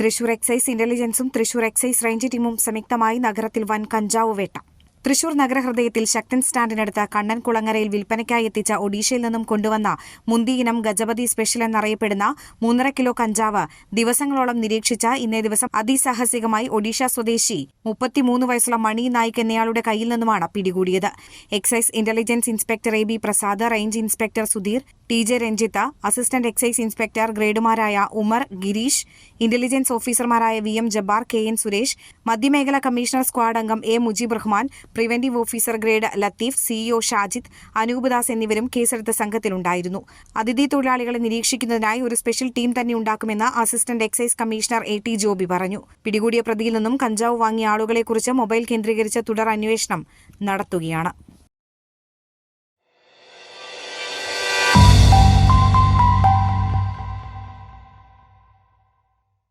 Thrissur excise ഇന്റലിജൻസും Thrissur excise range ടീമും സംയുക്തമായി നഗരത്തിൽ വൻ കഞ്ചാവ് വേട്ട. തൃശൂർ നഗരഹൃദയത്തിൽ ശക്തൻ സ്റ്റാൻഡിനടുത്ത് കണ്ണൻ കുളങ്ങരയിൽ വിൽപ്പനയ്ക്കായി എത്തിച്ച ഒഡീഷയിൽ നിന്നും കൊണ്ടുവന്ന മുന്തി ഇനം ഗജപതി സ്പെഷ്യൽ എന്നറിയപ്പെടുന്ന മൂന്നര കിലോ കഞ്ചാവ് ദിവസങ്ങളോളം നിരീക്ഷിച്ച ഇന്നേ ദിവസം അതിസാഹസികമായി ഒഡീഷ സ്വദേശി മുപ്പത്തിമൂന്ന് വയസ്സുള്ള മണി നായിക് എന്നയാളുടെ കയ്യിൽ നിന്നുമാണ് പിടികൂടിയത്. Excise intelligence inspector A B Prasad range inspector Sudheer T J Ranjith assistant excise inspector ഗ്രേഡുമാരായ Umar Girish intelligence ഓഫീസർമാരായ V M Jabbar K N Suresh മധ്യമേഖല commissioner squad അംഗം A Mujeeb Rahman preventive officer grade Latheef CEO Shajid Anoop Das എന്നിവരും കേസെടുത്ത സംഘത്തിലുണ്ടായിരുന്നു. അതിഥി തൊഴിലാളികളെ നിരീക്ഷിക്കുന്നതിനായി ഒരു special team തന്നെ ഉണ്ടാക്കുമെന്ന് assistant excise commissioner A T Joby പറഞ്ഞു. പിടികൂടിയ പ്രതിയിൽ നിന്നും കഞ്ചാവ് വാങ്ങിയ ആളുകളെക്കുറിച്ച് മൊബൈൽ കേന്ദ്രീകരിച്ച് തുടർ അന്വേഷണം നടത്തുകയാണ്.